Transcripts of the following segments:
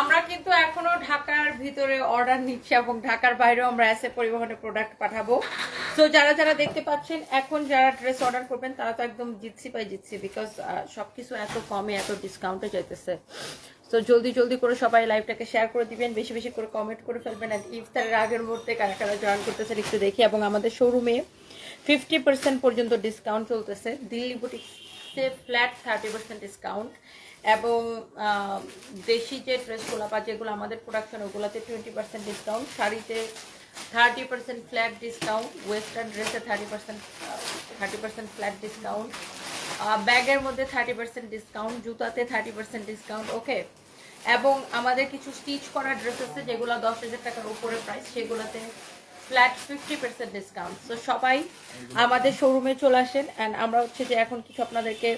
আমরা কিন্তু এখনও ঢাকার ভিতরে অর্ডার নিচ্ছি এবং ঢাকার বাইরেও আমরা এসে পরিবহনে প্রোডাক্ট পাঠাবো। তো যারা যারা দেখতে পাচ্ছেন, এখন যারা ড্রেস অর্ডার করবেন, তারা তো একদম জিতছি পাই জিতছি বিকজ সবকিছু এত কমে, এত ডিসকাউন্টে যাইতেছে। তো জলদি জলদি করে সবাই লাইভটাকে শেয়ার করে দিবেন, বেশি বেশি করে কমেন্ট করে ফেলবেন আর ইফতারের আগের মুহূর্তে কারা কারা জয়েন করতেছেন একটু দেখি এবং আমাদের শোরুমে ফিফটি পার্সেন্ট পর্যন্ত ডিসকাউন্ট চলতেছে। দিল্লি বুটিক্সে ফ্ল্যাট থার্টি পার্সেন্ট ডিসকাউন্ট এবং দেশি যে ড্রেসগুলো বা যেগুলো আমাদের প্রোডাকশন ওগুলোতে টোয়েন্টি পার্সেন্ট ডিসকাউন্ট শাড়িতে thirty percent flat discount western ড্রেসে thirty percent thirty percent flat discount ব্যাগের মধ্যে থার্টি পার্সেন্ট ডিসকাউন্ট জুতাতে থার্টি পার্সেন্ট ডিসকাউন্ট ওকে এবং আমাদের কিছু স্টিচ করা ড্রেস আছে, যেগুলো দশ হাজার টাকার উপরে প্রাইস সেগুলোতে ফ্ল্যাট ফিফটি পার্সেন্ট ডিসকাউন্ট তো সবাই আমাদের শোরুমে চলে আসেন অ্যান্ড আমরা হচ্ছে যে এখন কিছু আপনাদেরকে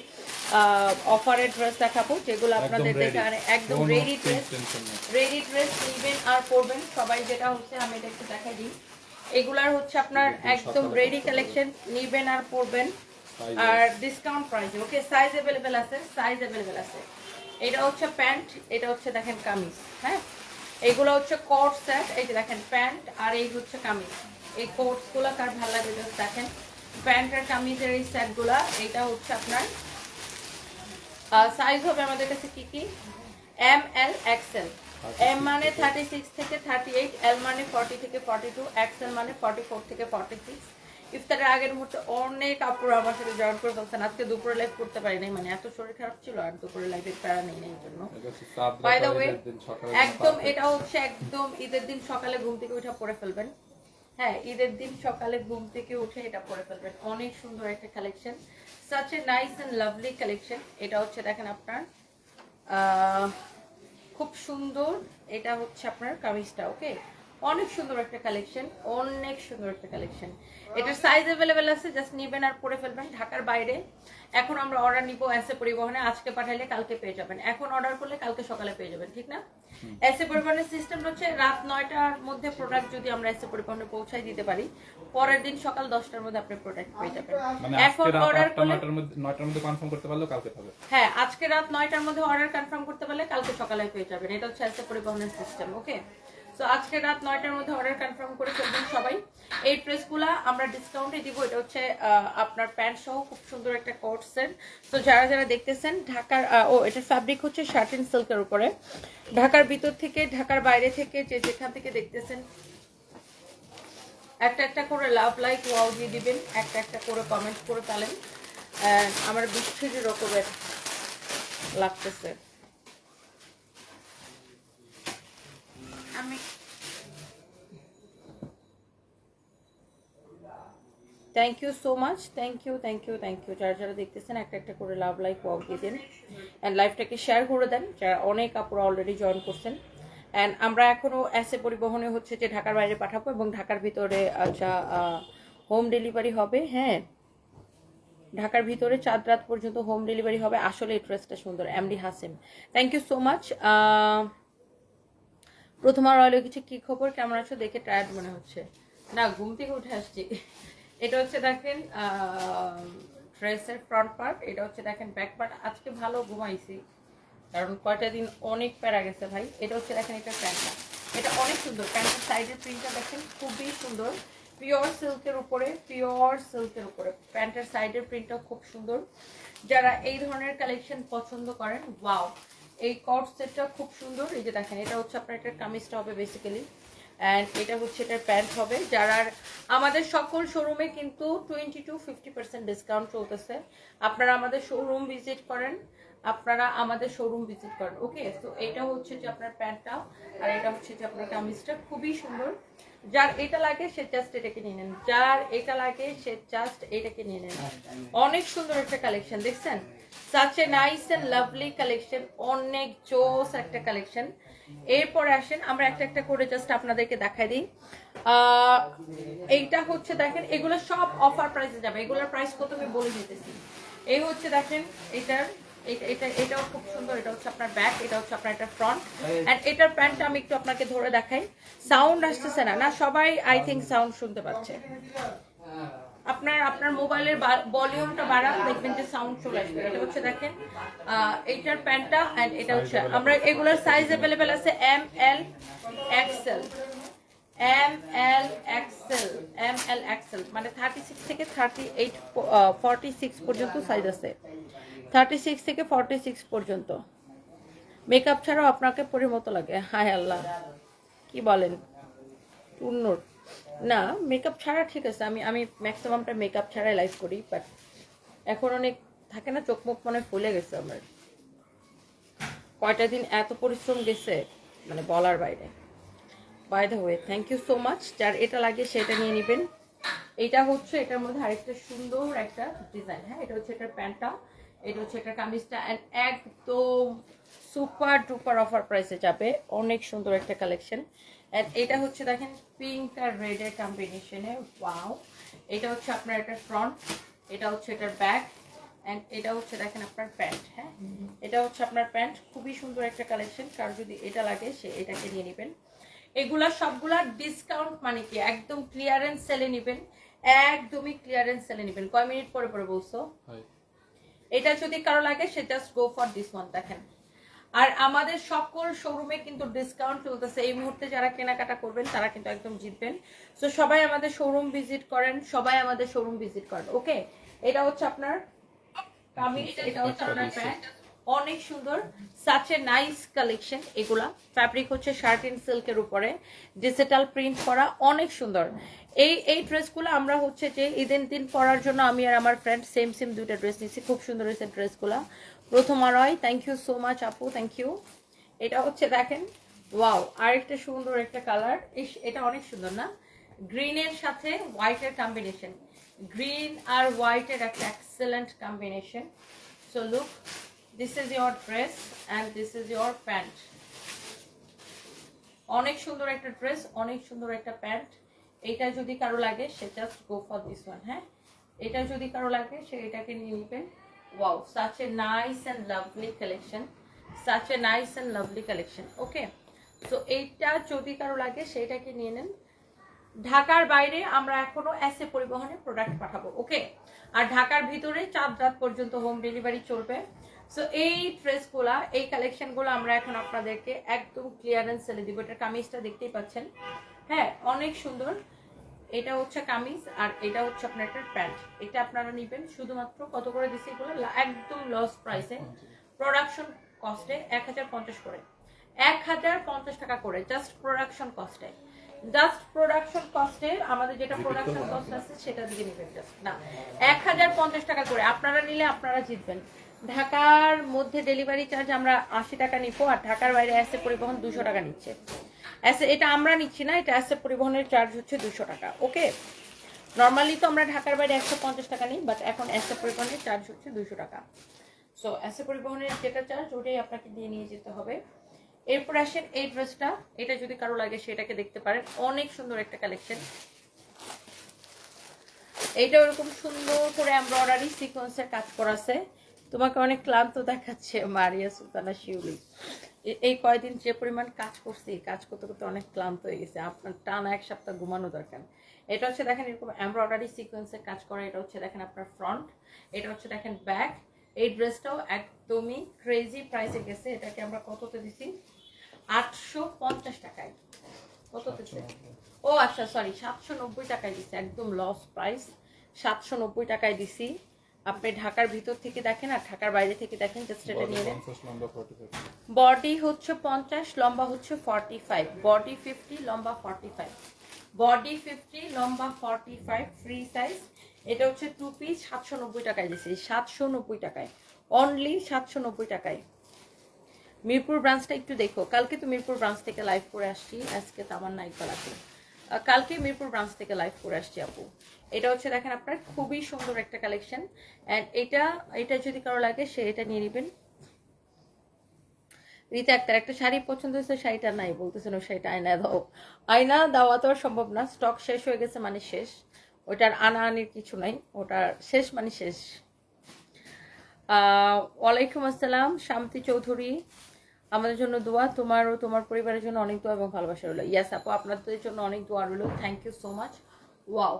অফারের ড্রেস দেখাবো যেগুলো আপনাদের। দেখে আনে- একদম রেডি ড্রেস রেডি ড্রেস নিবেন আর পরবেন। সবাই যেটা হচ্ছে আমি এটা একটু দেখাই দিই। এগুলার হচ্ছে আপনার একদম রেডি কালেকশন নিবেন আর পরবেন। আর ডিসকাউন্ট প্রাইসে ওকে সাইজ অ্যাভেলেবেল আছে সাইজ অ্যাভেলেবেল আছে। এটা হচ্ছে প্যান্ট এটা হচ্ছে দেখেন কামিজ হ্যাঁ? এইগুলো হচ্ছে কোট সেট এই যে দেখেন প্যান্ট আর এই হচ্ছে কামিজ। এই কোটসগুলো কার ভালো লাগে জাস্ট দেখেন। প্যান্ট আর কামিজের এই সেটগুলা এটা হচ্ছে আপনার সাইজ হবে আমাদের কাছে কি কি? এম এল এক্সেল এম মানে থার্টি সিক্স থেকে থার্টি এইট এল মানে ফর্টি থেকে ফর্টি টু এক্সেল মানে ফর্টি ফোর থেকে ফর্টি সিক্স ইফতারের আগের মুহূর্তে অনেক আপুর আমার সাথে জয়েন করে ফেলছেন। আজকে দুপুরে লাইভ করতে পারি নাই মানে এত শরীর খারাপ ছিল আর দুপুরে লাইভে প্যারা নেই এই জন্য। বাই দ্য ওয়ে একদম এটা হচ্ছে একদম ঈদের দিন সকালে ঘুম থেকে উঠে পরে ফেলবেন। হ্যাঁ ঈদের দিন সকালে ঘুম থেকে উঠে এটা পরে ফেলবেন। অনেক সুন্দর একটা collection such a nice and lovely collection এটা হচ্ছে দেখেন আপনার আহ, খুব সুন্দর। এটা হচ্ছে আপনার কামিজটা ওকে অনেক সুন্দর একটা কালেকশন অনেক সুন্দর একটা কালেকশন এটার সাইজ অ্যাভেলেবেল আছে জাস্ট নিবেন আর পরে ফেলবেন ঢাকার বাইরে। এখন আমরা অর্ডার নিব এসে পরিবহনে আজকে পাঠাইলে কালকে পেয়ে যাবেন। এখন অর্ডার করলে কালকে সকালে পেয়ে যাবেন ঠিক না? এসে পরিবহনের সিস্টেম হচ্ছে রাত নয়টার মধ্যে প্রোডাক্ট যদি আমরা এসে পরিবহনে পৌঁছাই দিতে পারি পরের দিন সকাল দশটার মধ্যে আপনি প্রোডাক্ট পেয়ে যাবেন। মানে এখন অর্ডার করলে নয়টার মধ্যে কনফার্ম করতে পারলেও কালকে পাবে। হ্যাঁ আজকে রাত নয়টার মধ্যে অর্ডার কনফার্ম করতে পারলে কালকে সকালে পেয়ে যাবেন। এটা হচ্ছে এসে পরিবহনের সিস্টেম ওকে তো আজকে রাত নয়টার মধ্যে অর্ডার কনফার্ম করে ফেলবেন সবাই। এই ড্রেসগুলো আমরা ডিসকাউন্টে দিব, এটা হচ্ছে আপনার প্যান্ট সহ খুব সুন্দর একটা কোট তো যারা যারা দেখতেছেন, ঢাকার ও এটার ফ্যাব্রিক হচ্ছে শার্টিন সিল্কের উপরে। ঢাকার ভিতর থেকে, ঢাকার বাইরে থেকে যে যেখান থেকে দেখতেছেন, একটা একটা করে লাভ লাইক ওয়াও দিয়ে দিবেন, একটা একটা করে কমেন্ট করে তালেন আমার বিচ্ছিরি রকমের লাগতেছে। Thank you so much thank you thank you thank you যারা যারা দেখতেছেন, একটা একটা করে লাভ লাইক ওয়াক দিয়ে দেন। অ্যান্ড লাইভটাকে শেয়ার করে দেন, যারা অনেক আপুরা অলরেডি জয়েন করছেন। অ্যান্ড আমরা এখনও অ্যাসে পরিবহনে হচ্ছে যে ঢাকার বাইরে পাঠাবো এবং ঢাকার ভিতরে আচ্ছা হোম ডেলিভারি হবে হ্যাঁ। ঢাকার ভিতরে চাঁদ রাত পর্যন্ত হোম ডেলিভারি হবে, আসলে এই ড্রেসটা সুন্দর MD Hashim thank you so much প্রথম আর রয়্যাল কিছু কি খবর? কেমন আছো? দেখে টায়ার্ড মনে হচ্ছে। না, ঘুম থেকে উঠে আসছি। এটা হচ্ছে দেখেন ড্রেসের ফ্রন্ট পার্ট এটা হচ্ছে দেখেন ব্যাক পার্ট আজকে ভালো ঘুমাইছি, কারণ কয়টা দিন অনেক প্যারা গেছে ভাই। এটা হচ্ছে দেখেন এটা প্যান্টটা। এটা অনেক সুন্দর। প্যান্টের সাইডের প্রিন্টটা দেখেন খুবই সুন্দর। পিওর সিল্কের উপরে পিওর সিল্কের উপরে। প্যান্টের সাইডের প্রিন্টটা খুব সুন্দর। যারা এই ধরনের কালেকশন পছন্দ করেন ওয়াও এই কট সেটটা খুব সুন্দর। এই যে দেখেন, এটা হচ্ছে আপনার এটার কামিজটা হবে বেসিক্যালি অ্যান্ড এটা হচ্ছে এটার প্যান্ট হবে। যারা আমাদের সকল শোরুমে কিন্তু twenty to fifty percent discount চলতেছে। আপনারা আমাদের শোরুম ভিজিট করেন। আপনারা আমাদের শোরুম ভিজিট করেন। ওকে তো এটা হচ্ছে যে আপনার প্যান্টটা আর এটা হচ্ছে যে আপনার কামিজটা। খুবই সুন্দর। যার এটা লাগে, সে জাস্ট এটাকে নিয়ে নেন। যার এটা লাগে, সে জাস্ট এটাকে নিয়ে নেন। অনেক সুন্দর একটা কালেকশন দেখছেন? Such a nice and lovely collection অনেক জোস একটা কালেকশন এরপরে আসেন, আমরা একটা একটা করে জাস্ট আপনাদেরকে দেখাই দিই। এইটা হচ্ছে দেখেন, এগুলো সব অফার প্রাইসে যাবে। এগুলোর প্রাইস কত আমি বলে দিতেছি। এই হচ্ছে দেখেন, এটার, এটা এটা, এটাও খুব সুন্দর, এটা হচ্ছে আপনার ব্যাক এটা হচ্ছে আপনার এটা ফ্রন্ট এন্ড এটার প্যান্টটা আমি একটু আপনাকে ধরে দেখাই। সাউন্ড আসতেছে না না, সবাই আই থিঙ্ক সাউন্ড শুনতে পাচ্ছে। আপনার মোবাইলের ভলিউমটা বাড়ান দেখবেন যে সাউন্ড চলে আসবে। এটা হচ্ছে দেখেন এইটার প্যান্টটা অ্যান্ড এটা হচ্ছে আমরা এগুলোর সাইজ অ্যাভেলেবেল আছে M L XL M L XL M L XL মানে থার্টি সিক্স থেকে থার্টি এইট ফর্টি সিক্স পর্যন্ত সাইজ আছে। থার্টি সিক্স থেকে ফর্টি সিক্স পর্যন্ত। মেকআপ ছাড়াও আপনাকে পরির মতো লাগে। হায় আল্লাহ কি বলেন? টুন্নুর না মেকআপ ছাড়া ঠিক আছে। আমি আমি ম্যাক্সিমামটা মেকআপ ছাড়াই লাইভ করি বাট এখন অনেক থাকে না, চোখ মুখ মনে ফুলে গেছে আমার। কয়টা দিন এত পরিশ্রম গেছে মানে বলার বাইরে। By the way thank you so much যার এটা লাগে সেটা নিয়ে নেবেন। এটা হচ্ছে, এটার মধ্যে আরেকটা সুন্দর একটা ডিজাইন হ্যাঁ এটা হচ্ছে এটার প্যান্টটা, এটা হচ্ছে এটার কামিজটা অ্যান্ড একদম সুপার ডুপার অফার প্রাইসে যাবে। অনেক সুন্দর একটা কালেকশন এটা হচ্ছে দেখেন পিঙ্ক আর রেডের কম্বিনেশনে ওয়াও এটা হচ্ছে আপনার এটার ফ্রন্ট এটা হচ্ছে এটার ব্যাক অ্যান্ড এটা হচ্ছে দেখেন আপনার প্যান্ট হ্যাঁ? এটা হচ্ছে আপনার প্যান্ট খুবই সুন্দর একটা কালেকশন কার যদি এটা লাগে সে এটাকে নিয়ে নেবেন। এগুলা সবগুলা ডিসকাউন্ট মানে কি একদম ক্লিয়ারেন্স সেলে নেবেন একদমই ক্লিয়ারেন্স সেলে নেবেন। কয় মিনিট পরে পরে বলছো? এটা যদি কারও লাগে সে just go for this one দেখেন। আর আমাদের সকল শোরুমে কিন্তু ডিসকাউন্ট চলতেছে। এই মুহূর্তে যারা কেনাকাটা করবেন তারা কিন্তু একদম জিতবেন। সো সবাই আমাদের শোরুম ভিজিট করেন সবাই আমাদের শোরুম ভিজিট করেন ওকে এটা হচ্ছে আপনার কামিজ এটা হচ্ছে আপনার প্যান্ট অনেক সুন্দর সাচ এ নাইস কালেকশন এগুলা। ফ্যাব্রিক হচ্ছে শার্টিন সিল্কের উপরে ডিজিটাল প্রিন্ট করা অনেক সুন্দর। এই এই ড্রেসগুলো আমরা হচ্ছে যে ঈদের দিন পরার জন্য আমি আর আমার ফ্রেন্ড সেম সেম দুইটা ড্রেস নিচ্ছি খুব সুন্দর হয়েছে ড্রেসগুলো প্রথম আরয় থ্যাংক ইউ সো মাচ আপু থ্যাংক ইউ এটা হচ্ছে দেখেন ওয়াও আরেকটা সুন্দর একটা কালার এটা অনেক সুন্দর না? গ্রিনের সাথে হোয়াইটের কম্বিনেশন গ্রিন আর হোয়াইটের একটা excellent combination so look this is your dress and this is your pant অনেক সুন্দর একটা ড্রেস অনেক সুন্দর একটা প্যান্ট এটা যদি কারও লাগে, সে just go for this one হ্যাঁ? এটা যদি কারও লাগে, সে এটাকে নিয়ে নেবেন। Wow such a nice and lovely collection such a nice and lovely collection okay তো এইটা যদি কারও লাগে, সেইটাকে নিয়ে নেন। ঢাকার বাইরে আমরা এখনও এসে পরিবহনে প্রোডাক্ট পাঠাবো। ওকে আর ঢাকার ভিতরে চার রাত পর্যন্ত হোম ডেলিভারি চলবে। সো এই ড্রেসগুলা, এই কালেকশনগুলো আমরা এখন আপনাদেরকে একদম ক্লিয়ারেন্স সেলে দিব এটা কামিজটা দেখতেই পাচ্ছেন। হ্যাঁ অনেক সুন্দর। এটা হচ্ছে কামিজ আর এটা হচ্ছে আপনার একটা প্যান্ট। এটা আপনারা নেবেন শুধুমাত্র কত করে দিচ্ছি এগুলো? একদম লস প্রাইসে প্রোডাকশন কস্টে এক হাজার পঞ্চাশ করে। এক হাজার পঞ্চাশ টাকা করে জাস্ট প্রোডাকশন কস্টে জাস্ট প্রোডাকশন কস্টে আমাদের যেটা প্রোডাকশন কস্ট আছে সেটা দিয়ে নেবেন জাস্ট না এক হাজার পঞ্চাশ টাকা করে। আপনারা নিলে আপনারা জিতবেন। ঢাকার মধ্যে ডেলিভারি চার্জ আমরা আশি টাকা নিবো আর ঢাকার বাইরে আসে পরিবহন দুশো টাকা নিচ্ছে। এটা আমরা নিচ্ছি না, এটা অ্যাসে পরিবহনের চার্জ হচ্ছে দুশো টাকা ওকে নর্মালি তো আমরা ঢাকার বাইরে একশো পঞ্চাশ টাকা নিই বাট এখন অ্যাসে পরিবহনের চার্জ হচ্ছে দুশো টাকা। সো অ্যাসে পরিবহনের যেটা চার্জ ওটাই আপনাকে দিয়ে নিয়ে যেতে হবে। এরপর আসেন এই ড্রেসটা এটা যদি কারও লাগে সেটাকে দেখতে পারেন, অনেক সুন্দর একটা কালেকশন এইটা ওরকম সুন্দর করে এমব্রয়ডারি সিকোয়েন্সের কাজ করাছে। তোমাকে অনেক ক্লান্ত দেখাচ্ছে মারিয়া সুলতানা শিউলি। এই কয়দিন যে পরিমাণ কাজ করছি কাজ করতে করতে অনেক ক্লান্ত হয়ে গেছে। আপনার টানা এক সপ্তাহ ঘুমানো দরকার। এটা হচ্ছে দেখেন এরকম এমব্রয়ডারি সিকোয়েন্সের কাজ করা, এটা হচ্ছে দেখেন আপনার ফ্রন্ট এটা হচ্ছে দেখেন ব্যাক এই ড্রেসটাও একদমই ক্রেজি প্রাইসে গেছে। এটাকে আমরা কততে দিছি? আটশো পঞ্চাশ টাকায়। কততে ও আচ্ছা সরি সাতশো নব্বই টাকায় দিছি। একদম লস প্রাইস সাতশো নব্বই টাকায় দিছি। আপনি ঢাকার ভিতর থেকে দেখেন আর ঢাকার বাইরে থেকে দেখেন জাস্ট এটা নিয়ে নেন। বডি হচ্ছে পঞ্চাশ লম্বা হচ্ছে ফর্টি ফাইভ বডি ফিফটি লম্বা ফর্টি ফাইভ বডি ফিফটি লম্বা ফর্টি ফাইভ ফ্রি সাইজ এটা হচ্ছে টু পিস সাতশো নব্বই টাকায় দিয়েছি সাতশো নব্বই টাকায়। অনলি সাতশো নব্বই টাকায়। মিরপুর ব্রাঞ্চটা একটু দেখো। কালকে তো মিরপুর ব্রাঞ্চ থেকে লাইভ করে আসছি। আজকে তো আমার নাইট বেলাতে কালকে মিরপুর ব্রাঞ্চ থেকে লাইভ করে আসছি আপু। এটা হচ্ছে দেখেন আপনার খুবই সুন্দর একটা কালেকশন অ্যান্ড এটা এটা যদি কারও লাগে, সে এটা নিয়ে নেবেন। রীতা আক্তার একটা শাড়ি পছন্দ হয়েছে, শাড়িটা নাই বলতেছেন ওই শাড়িটা আয়না দাও। আয়না দেওয়া তো সম্ভব না স্টক শেষ হয়ে গেছে মানে শেষ। ওটার আনা আনির কিছু নাই, ওটার শেষ মানে শেষ। ওয়ালাইকুম আসসালাম, শান্তি চৌধুরী। আমাদের জন্য দোয়া তোমার ও তোমার পরিবারের জন্য অনেক দোয়া এবং ভালোবাসা রইল। ইয়াস আপু, আপনাদের জন্য অনেক দোয়া রইল। Thank you so much wow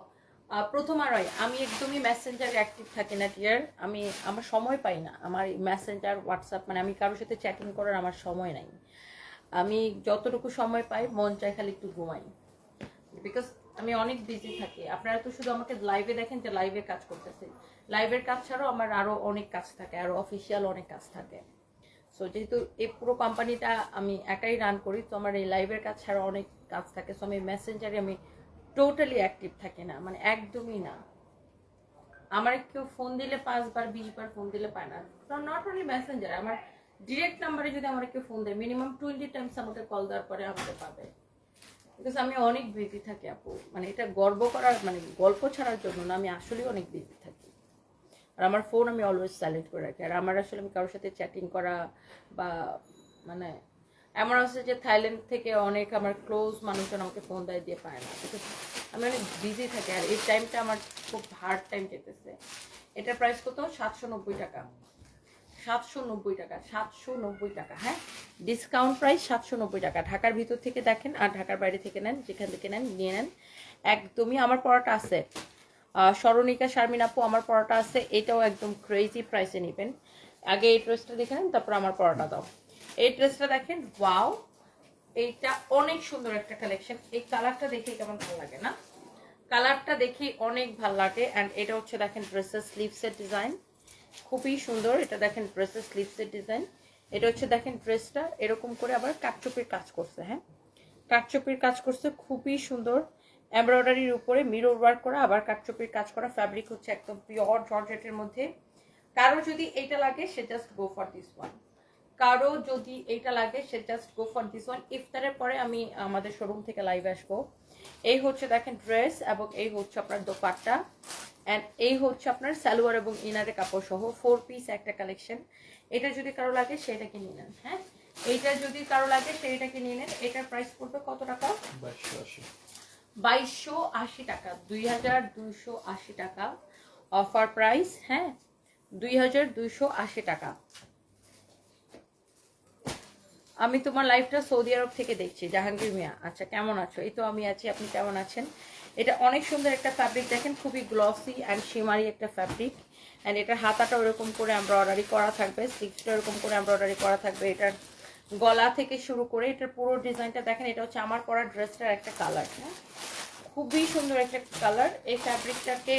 প্রথম আর আমি একদমই মেসেঞ্জারে অ্যাক্টিভ থাকি না টিয়ার আমি, আমার সময় পাই না। আমার মেসেঞ্জার হোয়াটসঅ্যাপ মানে আমি কারোর সাথে চ্যাটিং করার আমার সময় নাই। আমি যতটুকু সময় পাই, মন চাই খালি একটু ঘুমাই। বিকজ আমি অনেক বিজি থাকি। আপনারা তো শুধু আমাকে লাইভে দেখেন যে লাইভে কাজ করতেছি। লাইভের কাজ ছাড়াও আমার আরও অনেক কাজ থাকে আরও অফিসিয়াল অনেক কাজ থাকে। সো যেহেতু এই পুরো কোম্পানিটা আমি একাই রান করি, তো আমার এই লাইভের কাজ ছাড়া অনেক কাজ থাকে। সো আমি মেসেঞ্জারে আমি টোটালি অ্যাক্টিভ থাকি না মানে একদমই না। আমার কেউ ফোন দিলে পাঁচবার, বিশবার ফোন দিলে পায় না। নট অনলি মেসেঞ্জার আমার ডিরেক্ট নাম্বারে যদি আমার কেউ ফোন দেয় মিনিমাম টোয়েন্টি টাইমস আমাকে কল দেওয়ার পরে আমাকে পাবে। বিকজ আমি অনেক বিজি থাকি, আপু। মানে এটা গর্ব করার মানে গল্প ছাড়ার জন্য না, আমি আসলেই অনেক বিজি থাকি। আর আমার ফোন আমি অলওয়েজ সাইলেন্ট করে রাখি। আর আমার আসলে আমি কারোর সাথে চ্যাটিং করা বা মানে এমন আছে যে থাইল্যান্ড থেকে অনেক আমার ক্লোজ মানুষজন আমাকে ফোন দেয় দিয়ে পায় না। আমি অনেক বিজি থাকি আর এই টাইমটা আমার খুব হার্ড টাইম যেতেছে। এটার প্রাইস কত? সাতশো নব্বই টাকা। সাতশো নব্বই টাকা, সাতশো নব্বই টাকা হ্যাঁ? ডিসকাউন্ট প্রাইস সাতশো নব্বই টাকা। ঢাকার ভিতর থেকে দেখেন আর ঢাকার বাইরে থেকে নেন, যেখান থেকে নেন, নিয়ে নেন। একদমই আমার পড়াটা আছে। স্মরণিকা শারমিন আপু, আমার পড়াটা আছে, এটাও একদম ক্রেজি প্রাইসে নেবেন। আগে এই ড্রেসটা দেখে নেন, তারপর আমার পড়াটা দাও। এই ড্রেসটা দেখেন ওয়াও এইটা অনেক সুন্দর একটা কালেকশন এই কালারটা দেখে কেমন ভালো লাগে, না? কালারটা দেখি অনেক ভালো লাগে অ্যান্ড এটা হচ্ছে দেখেন ড্রেসের স্লিভসের ডিজাইন খুবই সুন্দর, এটা দেখেন ড্রেসের স্লিভসের ডিজাইন এটা হচ্ছে দেখেন ড্রেসটা এরকম করে আবার কাটচুপির কাজ করছে হ্যাঁ? কাটচুপির কাজ করছে, খুবই সুন্দর। এমব্রয়ডারির উপরে মিরর ওয়ার্ক করা, আবার কাটচুপির কাজ করা ফ্যাব্রিক হচ্ছে একদম পিওর জর্জেটের মধ্যে। কারও যদি এইটা লাগে, সে just go for this one কারও যদি এইটা লাগে, সে just go for this one ইফতারের পরে আমি আমাদের শোরুম থেকে লাইভ আসব। এই হচ্ছে দেখেন ড্রেস এবং এই হচ্ছে আপনার দোপাট্টা। অ্যান্ড এই হচ্ছে আপনার সালোয়ার এবং ইনারের কাপড় সহ ফোর পিস একটা কালেকশন এটা যদি কারও লাগে, সেটাকে নিয়ে নেন হ্যাঁ? এইটা যদি কারও লাগে, সেইটাকে নিয়ে নেন। এটার প্রাইস পড়বে কত টাকা? বাইশশো আশি টাকা, দুই হাজার দুইশো আশি টাকা অফার প্রাইস হ্যাঁ দুই হাজার দুইশো আশি টাকা। আমি তোমার লাইফটা সৌদি আরব থেকে দেখছি, জাহাঙ্গীর মিয়া। আচ্ছা কেমন আছো? এই তো আমি আছি, আপনি কেমন আছেন? এটা অনেক সুন্দর একটা ফ্যাব্রিক দেখেন, খুবই গ্লসি অ্যান্ড শিমারি একটা ফ্যাব্রিক অ্যান্ড এটার হাতাটা ওরকম করে এমব্রয়ডারি করা থাকবে স্লিভসটা ওরকম করে এমব্রয়ডারি করা থাকবে। এটার গলা থেকে শুরু করে এটার পুরো ডিজাইনটা দেখেন, এটা হচ্ছে আমার পরা ড্রেসটার একটা কালার হ্যাঁ? খুবই সুন্দর একটা কালার। এই ফ্যাব্রিকটাকে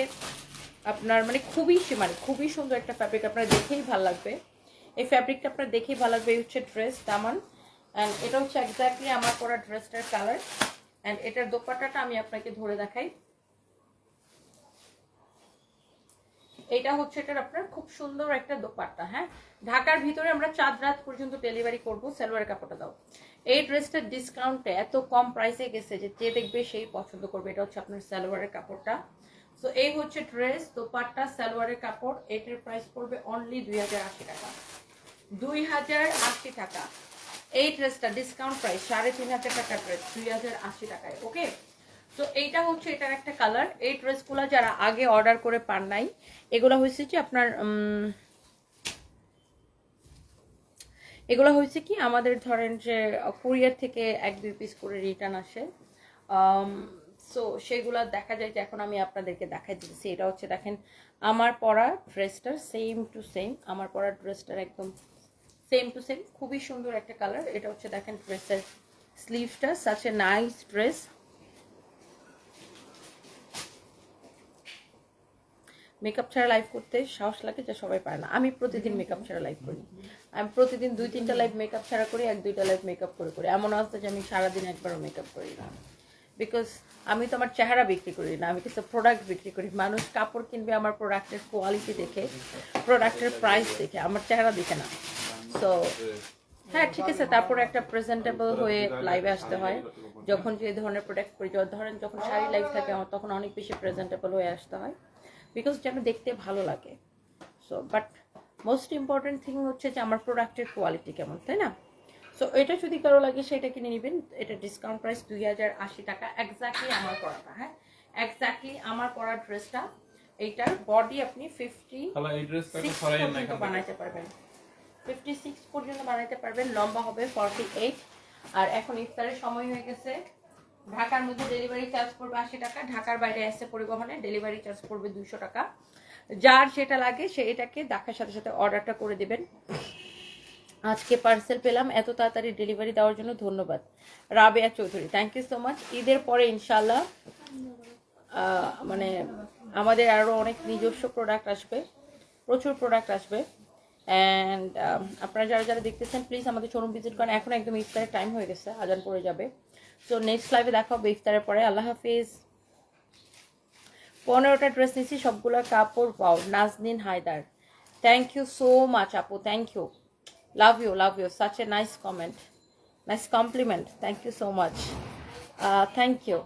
আপনার মানে খুবই সীমারি খুবই সুন্দর একটা ফ্যাব্রিক আপনার দেখেই ভালো লাগবে। এই ফ্যাব্রিকটা আপনার দেখেই ভালো লাগবে, এই হচ্ছে ড্রেস দামান। অ্যান্ড এটা হচ্ছে এক্স্যাক্টলি আমার পরা ড্রেসটার কালার। অ্যান্ড এটার দোপাট্টাটা আমি আপনাকে ধরে দেখাই। এটা হচ্ছে এটার আপনার খুব সুন্দর একটা দোপাট্টা হ্যাঁ? ঢাকার ভিতরে আমরা চাঁদ রাত পর্যন্ত ডেলিভারি করব সালোয়ারের কাপড়টা দাও। এই ড্রেসটার ডিসকাউন্টে এত কম প্রাইসে গেছে যে যে দেখবে সেই পছন্দ করবে। এটা হচ্ছে আপনার সালোয়ারের কাপড়টা। সো এই হচ্ছে ড্রেস দোপাট্টা, সালোয়ারের কাপড়। এটার প্রাইস পড়বে অনলি দুই হাজার আশি টাকা। দুই হাজার আশি টাকা। এই ড্রেসটা ডিসকাউন্ট প্রাইস সাড়ে তিন হাজার টাকার ড্রেস দুই হাজার আশি টাকায় ওকে তো এইটা হচ্ছে এটার একটা কালার এই ড্রেসগুলো যারা আগে অর্ডার করে পান নাই, এগুলো হয়েছে যে আপনার এগুলো হয়েছে কি আমাদের ধরেন যে কুরিয়ার থেকে এক, দুই পিস করে রিটার্ন আসে। সো সেগুলো দেখা যায় যে এখন আমি আপনাদেরকে দেখাই দিচ্ছি এটা হচ্ছে দেখেন আমার পরা ড্রেসটার সেম টু সেম আমার পরা ড্রেসটার একদম সেম টু সেম খুবই সুন্দর একটা কালার এটা হচ্ছে দেখেন ড্রেসের স্লিভটা such a nice dress makeup ছাড়া লাইভ করতে সাহস লাগে যা সবাই পারে না। আমি প্রতিদিন মেকআপ ছাড়া লাইভ করি। আমি প্রতিদিন দুই, তিনটা লাইভ মেকআপ ছাড়া করি, এক, দুইটা লাইভ মেকআপ করে, করি। এমন অবস্থা যে আমি সারাদিন একবারও মেকআপ করি না। বিকজ আমি তো আমার চেহারা বিক্রি করি না, আমি কিছু প্রোডাক্ট বিক্রি করি। মানুষ কাপড় কিনবে আমার প্রোডাক্টের কোয়ালিটি দেখে প্রোডাক্টের প্রাইস দেখে, আমার চেহারা দেখে না। সো হ্যাঁ ঠিক আছে, তারপর একটা প্রেজেন্টেবল হয়ে লাইভে আসতে হয়। যখন যে ধরনের প্রোডাক্ট করি ধরেন যখন শাড়ি লাইভ থাকে, আমার তখন অনেক বেশি প্রেজেন্টেবল হয়ে আসতে হয়। বিকজ যেন দেখতে ভালো লাগে। So but most important thing হচ্ছে যে আমার প্রোডাক্টের কোয়ালিটি কেমন তাই না? সো এটা যদি কারও লাগে সেটা কিনে নেবেন। এটা ডিসকাউন্ট প্রাইস দুই হাজার আশি টাকা। এক্স্যাক্টলি আমার পরাটা হ্যাঁ? এক্স্যাক্টলি আমার পরা ড্রেসটা এইটার বডি আপনি ফিফটি বানাইতে পারবেন। ফিফটি সিক্স পর্যন্ত বানাইতে পারবেন। লম্বা হবে ফর্টি এইট আর এখন ইফতারের সময় হয়ে গেছে। ঢাকার মধ্যে ডেলিভারি চার্জ পড়বে আশি টাকা, ঢাকার বাইরে আসছে পরিবহনে ডেলিভারি চার্জ পড়বে দুইশো টাকা। যার যেটা লাগে সে এটাকে দেখার সাথে সাথে অর্ডারটা করে দেবেন। আজকে পার্সেল পেলাম, এত তাড়াতাড়ি ডেলিভারি দেওয়ার জন্য ধন্যবাদ। Rabeya Chowdhury thank you so much ঈদের পরে ইনশাল্লাহ মানে আমাদের আরও অনেক নিজস্ব প্রোডাক্ট আসবে, প্রচুর প্রোডাক্ট আসবে। অ্যান্ড আপনারা যারা যারা দেখতেছেন প্লিজ আমাদের শোরুম ভিজিট করেন। এখন একদম ইফতারের টাইম হয়ে গেছে, আজান পড়ে যাবে। সো নেক্সট লাইভে দেখা হবে ইফতারের পরে। আল্লাহ হাফিজ। পনেরোটা ড্রেস নিয়েছি, সবগুলো কাপড় পাও, Naznin Haider. Thank you so much আপু thank you love you love you such a nice comment nice compliment thank you so much thank you